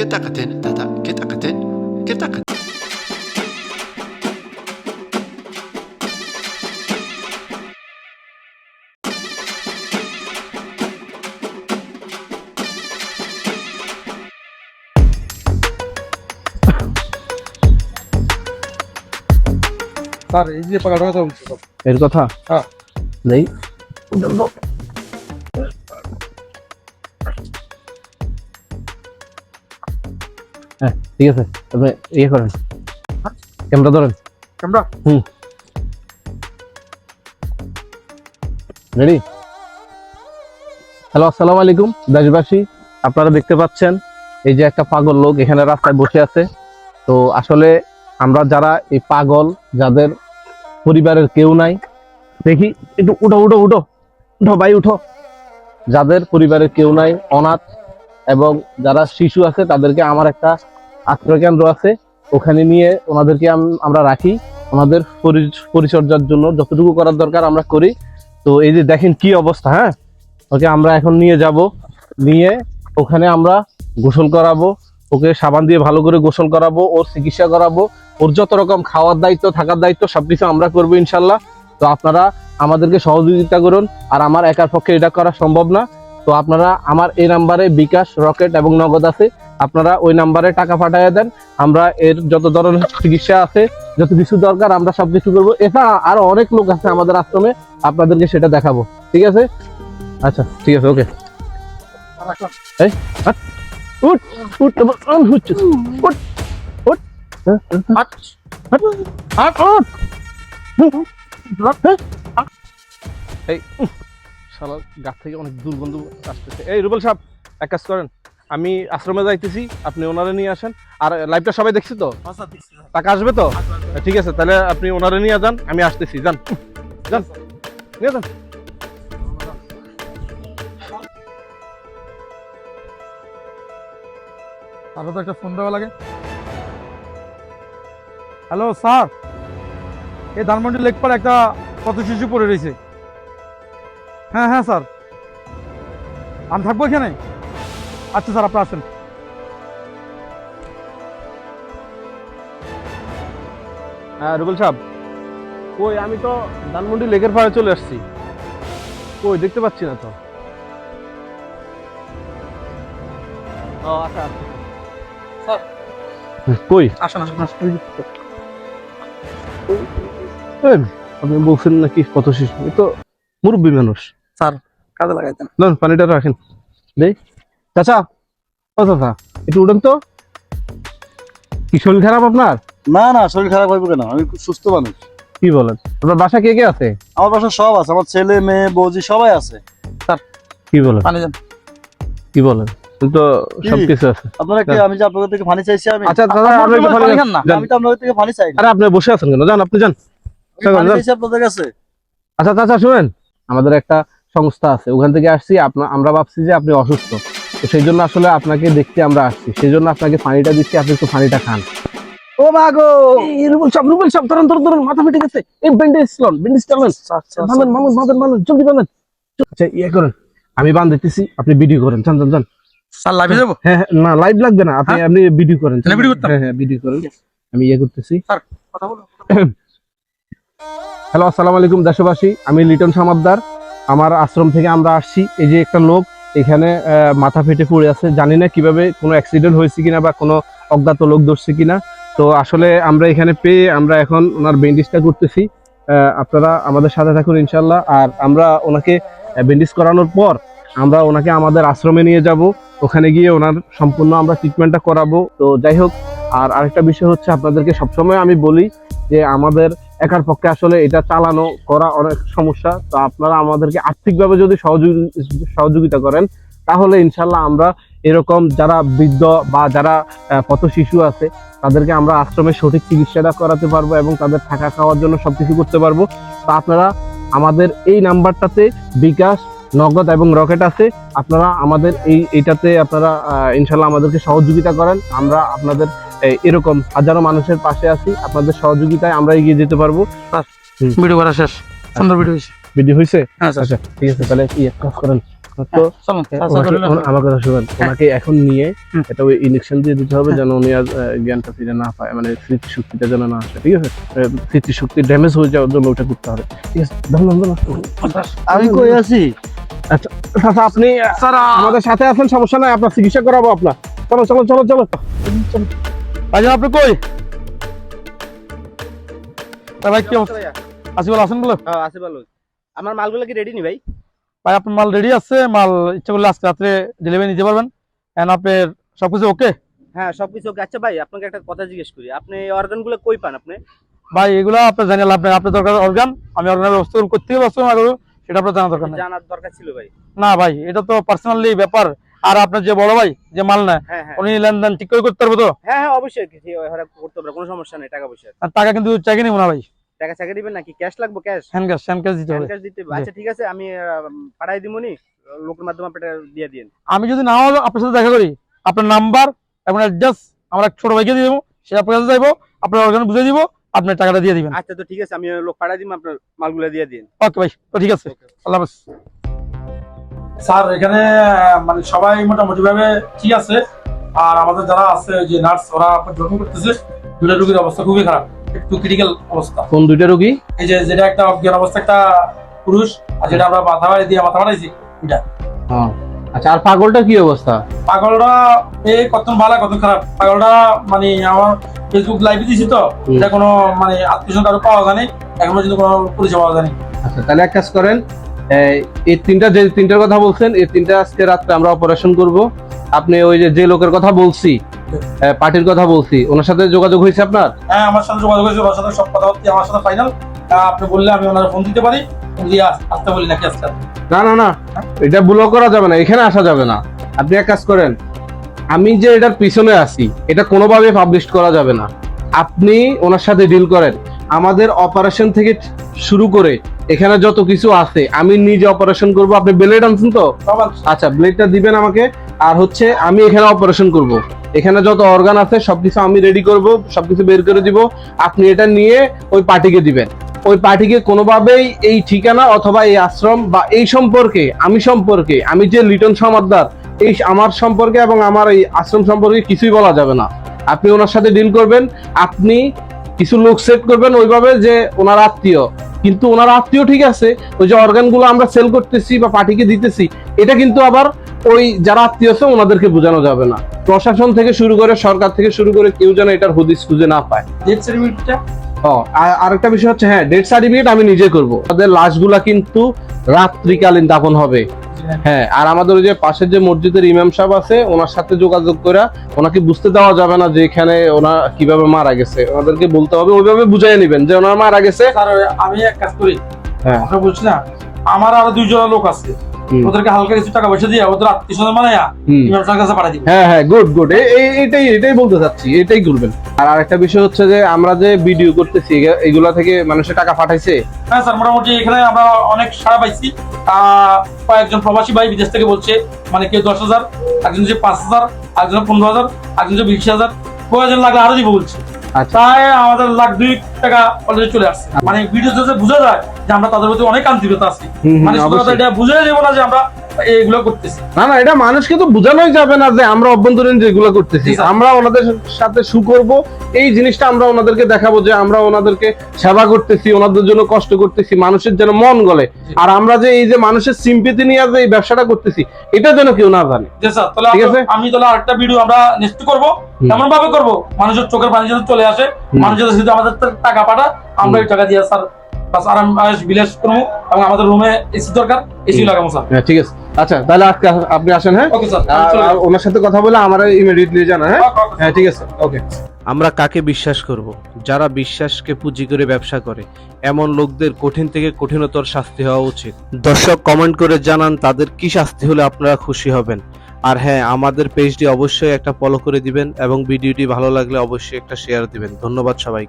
Ketakaten, tata, ketakaten, ketakaten. Sir এই যে পাকাটা কথা বলছি স্যার এর কথা হ্যাঁ নেই হ্যাঁ ঠিক আছে আপনি ইয়ে করেন। ক্যামেরা ধরেন। ক্যামেরা? হুম। রেডি? হ্যালো আসসালামু আলাইকুম দেশবাসী। আপনারা দেখতে পাচ্ছেন এই যে একটা পাগল লোক এখানে রাস্তায় বসে আছে। তো আসলে আমরা যারা এই পাগল যাদের পরিবারের কেউ নাই দেখি একটু উঠো উঠো উঠো। উঠো ভাই উঠো। যাদের পরিবারের কেউ নাই অনাথ এবং যারা শিশু আছে, তাদেরকে আমার একটা আশ্রয় কেন্দ্র আছে। ওখানে নিয়ে ওনাদেরকে আমরা রাখি। ওনাদের পরি- পরিচর্যার জন্য যতটুকু করার দরকার আমরা করি। তো এই যে দেখেন কি অবস্থা হ্যাঁ? ওকে, আমরা এখন নিয়ে যাব। নিয়ে ওখানে আমরা গোসল করাবো। ওকে, সাবান দিয়ে ভালো করে গোসল করাবো, ওর চিকিৎসা করাবো। ওর যত রকম খাওয়ার দায়িত্ব, থাকার দায়িত্ব, সবকিছু আমরা করব ইনশাল্লাহ। তো আপনারা আমাদেরকে সহযোগিতা করুন। আর আমার একার পক্ষে এটা করা সম্ভব না। তো আপনারা আমার এই নাম্বারে বিকাশ, রকেট এবং নগদ আছে, আপনারা ওই নাম্বারে টাকা পাঠিয়ে দেন। আমরা এর যত ধরনের চিকিৎসা আছে, যত কিছু দরকার, আমরা সব কিছু করব। এছাড়া আরও অনেক লোক আছে আমাদের আশ্রমে, আপনাদেরকে সেটা দেখাবো। ঠিক আছে? আচ্ছা ঠিক আছে, ওকে। উঠ উঠ এই শালা গাছ থেকে অনেক দুর্গন্ধ আসতেছে। এই রুবেল সাহেব, এক কাজ করেন, আমি আশ্রমে যাইতেছি, আপনি ওনারে নিয়ে আসেন। আর লাইভটা সবাই দেখছি তো? টাকা আসবে তো? ঠিক আছে, তাহলে আপনি ওনারে নিয়ে যান, আমি আসতেছি, যান। যান, নিয়ে যান। তারপর তো একটা ফোন দেওয়া লাগে। হ্যালো স্যার এই ধানমন্ডি লেক পার একটা কত শিশু পড়ে রয়েছে। হ্যাঁ হ্যাঁ স্যার। আমি থাকব এখানে। আচ্ছা স্যার আপনি আসেন। হ্যাঁ রুবেল সাহেব। কই আমি তো ধানমন্ডি লেকের পাড়ে চলে আসছি। কই দেখতে পাচ্ছি না তো। ও আচ্ছা স্যার। কই? আসেন আসেন আসেন। আপনি বলছেন নাকি কত শিশু এ তো মুরব্বী মানুষ। কাজে লাগাইতেন। না পানিটা রাখেন। দেই। চাচা ও চাচা একটু উঠেন তো। কি শরীর খারাপ আপনার? না না শরীর খারাপ হইব কেন? আমি সুস্থ মানুষ। কি বলেন? আপনার বাসা কে কে আছে? আমার বাসায় সব আছে। আমার ছেলে মেয়ে বৌজি সবাই আছে। কি বলেন? পানি যান কি বলেন? তো সবকিছু আছে। আপনারা কি? আমি যে আপনাদের থেকে পানি চাইছি আমি আচ্ছা দাদা আপনি একটু পানি খান। যান। আমি তো আপনাদের থেকে পানি চাই। আরে আপনি বসে আছেন কেন? যান আপনি যান। আপনাদের কাছে। আচ্ছা চাচা শুনেন। আমাদের একটা সংস্থা আছে। ওখান থেকে আসছি আপনার আমরা ভাবছি যে আপনি অসুস্থ। তো সেই জন্য আসলে আপনাকে দেখতে আমরা আসছি। সেই জন্য আপনাকে পানিটা দিচ্ছি আপনি একটু পানিটা খান। ও মা গো! এই রুবেল সাহেব রুবেল সাহেব ধরেন ধরেন ধরেন মাথা ফেটে গেছে। এই ব্যান্ডেজ লন ব্যান্ডেজ টানেন বাঁধেন মানুষ বাঁধেন মানুষ জলদি বাঁধেন আচ্ছা ইয়ে করেন। আমি বাঁধ দিতেছি আপনি ভিডিও করেন। চান চান চান স্যার লাইভে যাব? হ্যাঁ হ্যাঁ না লাইভ লাগবে না। আপনি আপনি ভিডিও করেন। video করতাম? হ্যাঁ হ্যাঁ ভিডিও করেন। আমি ইয়ে করতেছি। স্যার কথা বলো হ্যালো আসসালামু আলাইকুম দেশবাসী। আমি লিটন সামাদ্দার আমার আশ্রম থেকে আমরা আসছি। এই যে একটা লোক এখানে মাথা ফেটে পড়ে আছে। জানি না কীভাবে কোনো অ্যাক্সিডেন্ট হয়েছে কিনা বা কোনো অজ্ঞাত লোক ধরছে কিনা। তো আসলে আমরা এখানে পেয়ে আমরা এখন ওনার ব্যান্ডেজটা করতেছি। আপনারা আমাদের সাথে থাকুন ইনশাল্লাহ আর আমরা ওনাকে ব্যান্ডেজ করানোর পর আমরা ওনাকে আমাদের আশ্রমে নিয়ে যাব। ওখানে গিয়ে ওনার সম্পূর্ণ আমরা ট্রিটমেন্টটা করাবো। তো যাই হোক, আর আরেকটা বিষয় হচ্ছে আপনাদেরকে সবসময় আমি বলি যে আমাদের একার পক্ষে আসলে এটা চালানো করা অনেক সমস্যা। তো আপনারা আমাদেরকে আর্থিকভাবে যদি সহযোগী, সহযোগিতা করেন, তাহলে ইনশাল্লাহ আমরা এরকম যারা বৃদ্ধ বা যারা পথ শিশু আছে, তাদেরকে আমরা আশ্রমে সঠিক চিকিৎসাটা করাতে পারব এবং তাদের থাকা খাওয়ার জন্য সবকিছু করতে পারব। তো আপনারা আমাদের এই নাম্বারটাতে বিকাশ, নগদ এবং রকেট আছে। আপনারা আমাদের এই এইটাতে আপনারা ইনশাল্লাহ আমাদেরকে সহযোগিতা করেন। আমরা আপনাদের এরকম হাজারো মানুষের পাশে আছি। আপনাদের সহযোগিতায় আমরা এগিয়ে যেতে পারব। ভিডিও করা শেষ। সুন্দর ভিডিও হয়েছে। ভিডিও হয়েছে? হ্যাঁ আচ্ছা ঠিক আছে তাহলে কি কাজ করেন। তো চলুন হ্যাঁ, ওনাকে- চলুন। ওনা- আমার কথা শুনুন। ওনাকে এখন নিয়ে এটা ওই ইলেকশন দিয়ে দিতে হবে যেন উনি আর জ্ঞানটা ফিরে না পায় মানে স্মৃতি শক্তিটা যেন না আসে ঠিক আছে? স্মৃতি শক্তি ড্যামেজ হয়ে যাওয়ার জন্য ওটা করতে হবে ঠিক আছে। আমি কই আচ্ছা আপনি আমাদের সাথে আছেন সমস্যা নাই আপনার চিকিৎসা করাবো আপনার। চলো চলো। চলো চলো। ভাইজান আপনি কই? ভাই কি অবস্থা? আসিফুল আসেন বলে? আছে ভালো আমার মালগুলো কি রেডি নি ভাই? ভাই আপনার মাল রেডি আছে মাল ইচ্ছা করলে আজকে রাত্রে ডেলিভারি নিতে পারবেন। এন্ড আপনার সবকিছু ওকে হ্যাঁ সবকিছু ওকে। আচ্ছা ভাই আপনাকে একটা কথা জিজ্ঞেস করি। আপনি অর্গানগুলো কই পান আপনি? ভাই এগুলো আপনার জানি লাভ নেই। আপনার দরকার অর্গান আমি অর্গানের ব্যবস্থা কোথেকে ব্যবস্থা না সেটা আপনার জানা দরকার জানার দরকার ছিল ভাই। না ভাই এটা তো পার্সোনালি ব্যাপার। আর আপনার যে বড় ভাই যে মাল নেয় হ্যাঁ হ্যাঁ। উনি লেনদেন ঠিক করে করতে পারব তো? হ্যাঁ হ্যাঁ অবশ্যই। কিছু করতে পারবে কোনো সমস্যা নেই টাকা পয়সা। আর টাকা কিন্তু চাইকে নিবো না ভাই। টাকা চাকা দিবেন নাকি? ক্যাশ লাগবে cash hand cash hand cash দিতে হবে। ক্যাশ দিতে হবে। আচ্ছা ঠিক আছে আমি পাঠাই দিবনি লোকের মাধ্যমে আপনি দিয়ে দিন আমি যদি নাও আপনার সাথে দেখা করি আপনার নাম্বার এবং অ্যাড্রেস আমরা ছোট ভাইকে দিয়ে দেবো সে আপনার কাছে যাইবো আপনার অর্গান বুঝে দিব আপনার টাকাটা দিয়ে দিবেন। আচ্ছা তো ঠিক আছে আমি লোক পাঠাই দিব আপনার মালগুলো দিয়ে দিন। ওকে ভাই তো ঠিক আছে। আল্লাহ হাফেজ। স্যার এখানে মানে সবাই মোটামুটি ভাবে ঠিক আছে। আর আমাদের যারা আছে যে নার্স ওরা যত্ন করতেছে। দুটো রোগীর অবস্থা খুবই খারাপ। একটু ক্রিটিক্যাল অবস্থা। কোন দুইটা রোগী? এই যে যেটা একটা অজ্ঞান অবস্থা একটা পুরুষ আর যেটা আমরা মাথা বাড়ি দিয়ে মাথা বাড়াইছি হ্যাঁ আচ্ছা আর পাগলটা কি অবস্থা? পাগলটা এই কত ভালো কত খারাপ। পাগলটা মানে আমার ফেসবুক লাইভে দিছি তো এটা কোনো মানে আত্মীয় কারও পাওয়া যায়নি এখনও কিন্তু কোনো পরিচয় পাওয়া যায়নি। আচ্ছা তাহলে এক কাজ করেন এই তিনটা যে তিনটার কথা বলছেন এই তিনটা আজকে রাত্রে আমরা অপারেশন করব। আপনি ওই যে যে লোকের কথা বলছি পার্টির কথা বলছি ওনার সাথে যোগাযোগ হয়েছে আপনার? হ্যাঁ আমার সাথে যোগাযোগ হয়েছে ওনার সাথে সব কথা হচ্ছে আমার সাথে ফাইনাল আপনি বললে আমি ওনার ফোন দিতে পারি আসতে বলি নাকি আসতে না না না এটা ব্লক করা যাবে না এখানে আসা যাবে না। আপনি এক কাজ করেন আমি যে এটার পিছনে আছি এটা কোনোভাবে পাবলিশ করা যাবে না। আপনি ওনার সাথে ডিল করেন। আমাদের অপারেশন থেকে শুরু করে এখানে যত কিছু আছে আমি নিজে অপারেশন করব। আপনি ব্লেড আনছেন তো? আচ্ছা ব্লেডটা দিবেন আমাকে। আর হচ্ছে আমি এখানে অপারেশন করব। এখানে যত অর্গান আছে সবকিছু আমি রেডি করব সবকিছু বের করে দিব। আপনি এটা নিয়ে ওই পার্টিকে দিবেন। ওই পার্টিকে কোনোভাবেই এই ঠিকানা অথবা এই আশ্রম বা এই সম্পর্কে আমি সম্পর্কে আমি যে লিটন সমাদদার এই আমার সম্পর্কে এবং আমার এই আশ্রম সম্পর্কে কিছুই বলা যাবে না। আপনি ওনার সাথে ডিল করবেন। আপনি কিছু লোক সেট করবেন ওইভাবে যে ওনার আত্মীয়। কিন্তু ওনার আত্মীয় ঠিক আছে ওই যে অর্গানগুলো আমরা সেল করতেছি বা পার্টিকে দিতেছি এটা কিন্তু আবার ওই যারা আত্মীয় আছে ওনাদেরকে বোঝানো যাবে না। প্রশাসন থেকে শুরু করে সরকার থেকে শুরু করে কেউ যেন এটার হদিস খুঁজে না পায়। সার্টিফিকেটটা ও আর আরেকটা বিষয় হচ্ছে হ্যাঁ ডেথ সার্টিফিকেট আমি নিজে করব। তাদের লাশগুলা কিন্তু রাত্রিকালীন দাফন হবে। হ্যাঁ আর আমাদের ওই যে পাশে যে মসজিদের ইমাম সাহেব আছে ওনার সাথে যোগাযোগ করে ওনাকে বুঝতে দেওয়া যাবে না যে এখানে ওনা কীভাবে মারা গেছে। ওনাদেরকে বলতে হবে ওইভাবে বুঝাই নেবেন যে ওনার মারা গেছে। আমি এক কাজ করি। হ্যাঁ। বুঝলাম আমার আরও দুইজন লোক আছে। ওদেরকে হালকা কিছু টাকা পয়সা দিয়ে ওদের আত্মীয় স্বজন বানাইয়া ইমাম সাহেবের কাছে হ্যাঁ হ্যাঁ গুড গুড এইটাই এটাই বলতে চাচ্ছি এটাই করবেন। আর আরেকটা বিষয় হচ্ছে যে আমরা যে ভিডিও করতেছি এগুলা থেকে মানুষের টাকা পাঠাইছে। হ্যাঁ স্যার মোটামুটি এখানে আমরা অনেক সাড়া পাইছি। আহ, কয়েকজন প্রবাসী ভাই বিদেশ থেকে বলছে মানে কেউ দশ হাজার একজন যে পাঁচ হাজার একজন পনেরো হাজার একজন যে বিশ হাজার প্রয়োজন লাগলে আরও দিব বলছে। আচ্ছা। তাই আমাদের লাখ দুই টাকা অলরেডি চলে আসছে। মানে ভিডিও বোঝা যায় যে আমরা তাদের প্রতি অনেক আন্তরিকতা আছি মানে এটা বুঝে দেবো না যে আমরা এইগুলো করতেছি না না এটা মানুষকে তো বোঝানোই যাবে না যে আমরা অভ্যন্তরীণ যেগুলো করতেছি আমরা ওনাদের সাথে শু করব এই জিনিসটা আমরা ওনাদেরকে দেখাবো যে আমরা ওনাদেরকে সেবা করতেছি ওনাদের জন্য কষ্ট করতেছি মানুষের যেন মন গলে আর আমরা যে এই যে মানুষের সিম্পিতি নিয়ে যে এই ব্যবসাটা করতেছি এটা যেন কেউ না জানে স্যার তাহলে ঠিক আছে। আমি তাহলে আরেকটা ভিডিও আমরা নেক্সট করব। এমন ভাবে করব মানুষের চোখের পানি যাতে চলে আসে হুম। মানুষ যাতে আমাদের টাকা পাঠা আমরা। এই টাকা দিয়ে স্যার বাস আরাম আয়েশ বিলাস করব এবং আমাদের রুমে এসি দরকার এসি লাগাবো স্যার। হ্যাঁ ঠিক আছে। আচ্ছা তাহলে আজকে আপনি আসেন হ্যাঁ? ওকে স্যার ওনার সাথে কথা বলে আমার ইমিডিয়েটলি জানা হ্যাঁ। হ্যাঁ ঠিক আছে ওকে আমরা কাকে বিশ্বাস করব? যারা বিশ্বাসকে পুঁজি করে ব্যবসা করে এমন লোকদের কঠিন থেকে কঠিনতর শাস্তি হওয়া উচিত। দর্শক কমেন্ট করে জানান তাদের কি শাস্তি হলে আপনারা খুশি হবেন। আর হ্যাঁ আমাদের পেজটি অবশ্যই একটা ফলো করে দিবেন এবং ভিডিওটি ভালো লাগলে অবশ্যই একটা শেয়ার দিবেন। ধন্যবাদ সবাইকে।